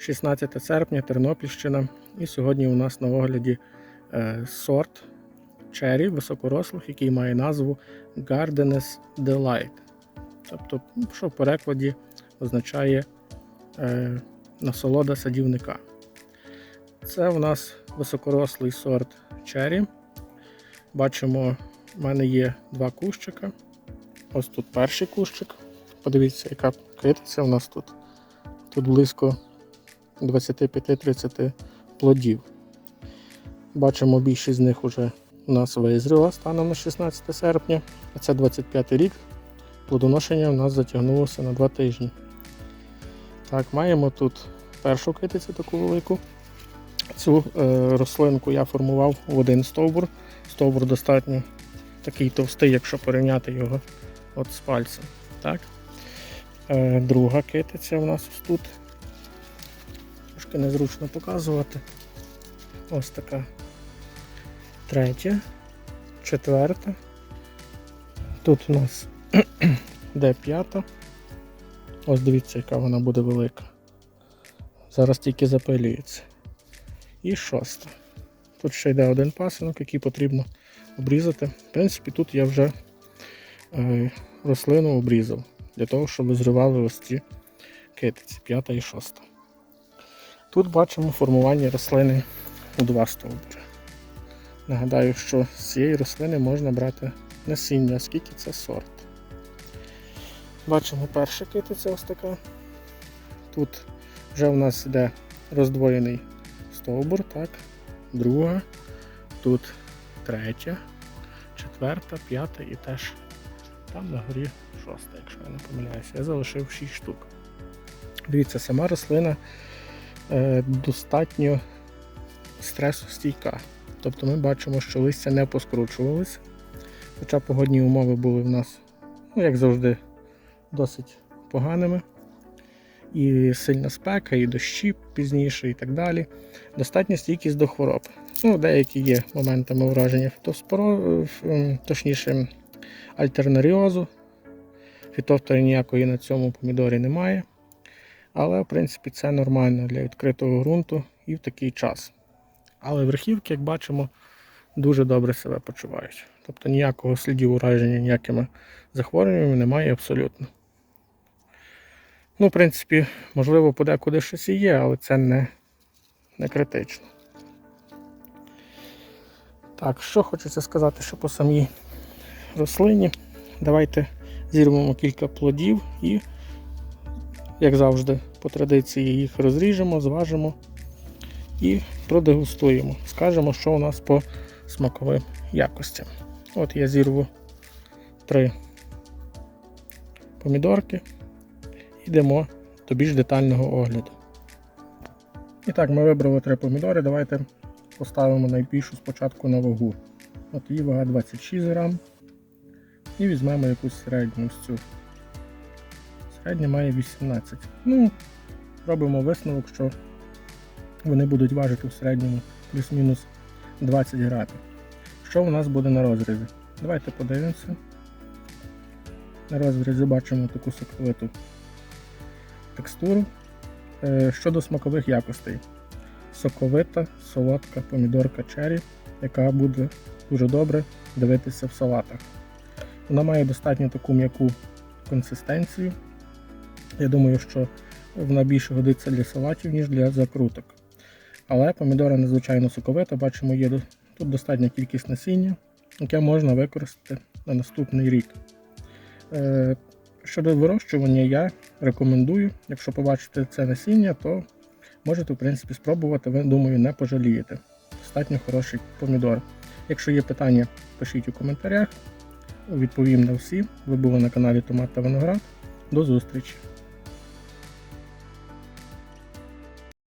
16 серпня, Тернопільщина. І сьогодні у нас на огляді е, сорт черрі високорослих, який має назву Gardeners Delight. Тобто, ну, що в перекладі означає е, насолода садівника. Це у нас високорослий сорт черрі. Бачимо, в мене є два кущика. Ось тут перший кущик. Подивіться, яка китиця у нас тут. Тут близько 25-30 плодів. Бачимо, більшість з них вже у нас визріла станом на 16 серпня, а це 25 рік. Плодоношення у нас затягнулося на 2 тижні. Так, маємо тут першу китицю таку велику. Цю е, рослинку я формував в один стовбур. Стовбур достатньо такий товстий, якщо порівняти його от з пальцем. Так. Е, друга китиця у нас ось тут. Трошки незручно показувати. Ось така. Третя, четверта. Тут у нас де п'ята. Ось дивіться, яка вона буде велика. Зараз тільки запилюється. І шоста. Тут ще йде один пасинок, який потрібно обрізати. В принципі, тут я вже е, рослину обрізав для того, щоб зривали ось ці китиці, п'ята і шоста. Тут бачимо формування рослини у два стовбури. Нагадаю, що з цієї рослини можна брати насіння, оскільки це сорт. Бачимо перша китиця ось така. Тут вже в нас йде роздвоєний стовбур, так, друга, тут третя, четверта, п'ята і теж там на горі шоста, якщо я не помиляюся. Я залишив 6 штук. Дивіться, сама рослина достатньо стресостійка. Тобто ми бачимо, що листя не поскручувалися. Хоча погодні умови були в нас, ну, як завжди, досить поганими. І сильна спека, і дощі пізніше, і так далі. Достатня стійкість до хвороб. Ну, деякі є моментами ураження фітоспоро, точніше, альтернаріозу. Фітофтори ніякої на цьому помідорі немає. Але, в принципі, це нормально для відкритого ґрунту і в такий час. Але верхівки, як бачимо, дуже добре себе почувають. Тобто ніякого слідів ураження ніякими захворюваннями немає абсолютно. Ну, в принципі, можливо, подекуди щось і є, але це не, не критично. Так, що хочеться сказати, що по самій рослині. Давайте зірвемо кілька плодів і, як завжди, по традиції їх розріжемо, зважимо і продегустуємо. Скажемо, що у нас по смаковим якостям. От я зірву три помідорки. Йдемо до більш детального огляду. І так, ми вибрали три помідори. Давайте поставимо найбільшу спочатку на вагу. От її вага 26 грам. І візьмемо якусь середню ось цю. Середня має 18. Ну, робимо висновок, що вони будуть важити в середньому плюс-мінус 20 грамів. Що у нас буде на розрізі? Давайте подивимося. На розрізі бачимо таку соковиту текстуру. Е, Щодо смакових якостей. Соковита, солодка помідорка черрі, яка буде дуже добре дивитися в салатах. Вона має достатньо таку м'яку консистенцію. Я думаю, що вона більше годиться для салатів, ніж для закруток. Але помідора надзвичайно соковита, бачимо, є тут достатня кількість насіння, яке можна використати на наступний рік. Е, Щодо вирощування, я рекомендую, якщо побачите це насіння, то можете в принципі спробувати, ви думаю, не пожалієте. Достатньо хороший помідор. Якщо є питання, пишіть у коментарях. Відповім на всі. Ви були на каналі Томат та Виноград. До зустрічі!